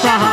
Saha